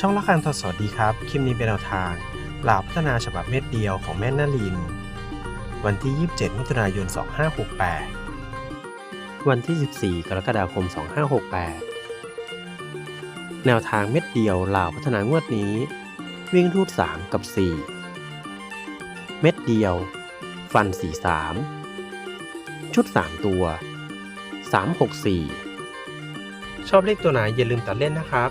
ช่องละคังทศสวัสดีครับ คลิปนี้เป็นแนวทางหลาบพัฒนาฉบับเม็ดเดียวของแม่นาลิน วันที่ 27 มิถุนายน 2568 วันที่ 14 กรกฎาคม 2568 แนวทางเม็ดเดียวลาวพัฒนางวดนี้ วิ่งรูด 3 กับ 4 เม็ดเดียว ฟัน 43 ชุด 3 ตัว 364 ชอบเลขตัวไหนอย่าลืมตัดเล่นนะครับ